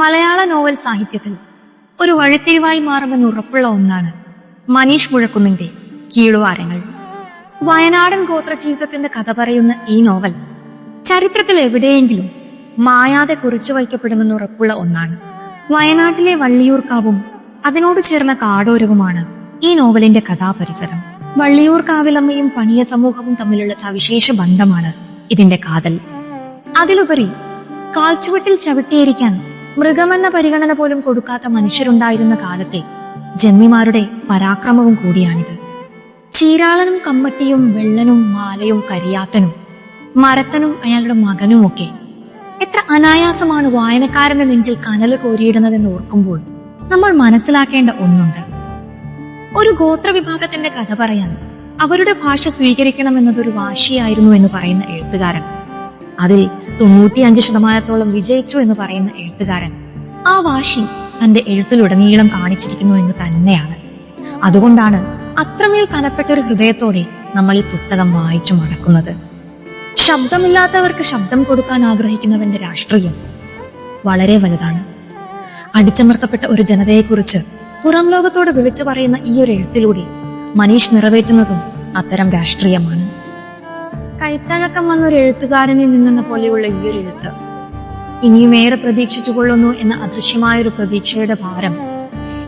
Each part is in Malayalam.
മലയാള നോവൽ സാഹിത്യത്തിൽ ഒരു വഴിത്തിരിവായി മാറുമെന്ന് ഉറപ്പുള്ള ഒന്നാണ് മനീഷ് മുഴക്കുന്നിന്റെ കീഴുവാരങ്ങൾ. വയനാടൻ ഗോത്ര ജീവിതത്തിന്റെ കഥ പറയുന്ന ഈ നോവൽ ചരിത്രത്തിൽ എവിടെയെങ്കിലും മായാതെ കുറിച്ചു വയ്ക്കപ്പെടുമെന്ന് ഉറപ്പുള്ള ഒന്നാണ്. വയനാട്ടിലെ വള്ളിയൂർക്കാവും അതിനോട് ചേർന്ന കാടോരവുമാണ് ഈ നോവലിന്റെ കഥാപരിസരം. വള്ളിയൂർക്കാവിലമ്മയും പണിയ സമൂഹവും തമ്മിലുള്ള സവിശേഷ ബന്ധമാണ് ഇതിന്റെ കാതൽ. അതിലുപരി കാൽച്ചുവട്ടിൽ ചവിട്ടിയിരിക്കാൻ മൃഗമെന്ന പരിഗണന പോലും കൊടുക്കാത്ത മനുഷ്യരുണ്ടായിരുന്ന കാലത്തെ ജന്മിമാരുടെ പരാക്രമവും കൂടിയാണിത്. ചീരാളനും കമ്മട്ടിയും വെള്ളനും മാലയും കരിയാത്തനും മരത്തനും അയാളുടെ മകനും ഒക്കെ എത്ര അനായാസമാണ് വായനക്കാരന്റെ നെഞ്ചിൽ കനൽ കോരിയിടുന്നതെന്ന് ഓർക്കുമ്പോൾ നമ്മൾ മനസ്സിലാക്കേണ്ട ഒന്നുണ്ട്. ഒരു ഗോത്രവിഭാഗത്തിന്റെ കഥ പറയാൻ അവരുടെ ഭാഷ സ്വീകരിക്കണം സ്വീകരിക്കണമെന്നതൊരു വാശിയായിരുന്നു എന്ന് പറയുന്ന എഴുത്തുകാരൻ. അതിൽ തൊണ്ണൂറ്റിയഞ്ച് ശതമാനത്തോളം വിജയിച്ചു എന്ന് പറയുന്ന എഴുത്തുകാരൻ ആ വാശി തന്റെ എഴുത്തിലുടനീളം കാണിച്ചിരിക്കുന്നു എന്ന് തന്നെയാണ്. അതുകൊണ്ടാണ് അത്രമേൽ കനപ്പെട്ട ഒരു ഹൃദയത്തോടെ നമ്മൾ ഈ പുസ്തകം വായിച്ചു മടക്കുന്നത്. ശബ്ദമില്ലാത്തവർക്ക് ശബ്ദം കൊടുക്കാൻ ആഗ്രഹിക്കുന്നവന്റെ രാഷ്ട്രീയം വളരെ വലുതാണ്. അടിച്ചമർത്തപ്പെട്ട ഒരു ജനതയെക്കുറിച്ച് പുറം ലോകത്തോട് വിളിച്ചു പറയുന്ന ഈ ഒരു എഴുത്തിലൂടെ മനീഷ് നിറവേറ്റുന്നതും അത്തരം രാഷ്ട്രീയമാണ്. കൈത്തഴക്കം വന്ന ഒരു എഴുത്തുകാരനിൽ നിന്നെന്ന പോലെയുള്ള ഈ ഒരു എഴുത്ത്. ഇനിയും ഏറെ പ്രതീക്ഷിച്ചു കൊള്ളുന്നു എന്ന അദൃശ്യമായൊരു പ്രതീക്ഷയുടെ ഭാരം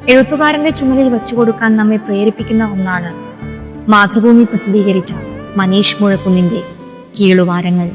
എഴുത്തുകാരന്റെ ചുമലിൽ വെച്ചുകൊടുക്കാൻ നമ്മെ പ്രേരിപ്പിക്കുന്ന ഒന്നാണ് മാതൃഭൂമി പ്രസിദ്ധീകരിച്ച മനീഷ് മുഴക്കുന്നിന്റെ കീളുവാരങ്ങൾ.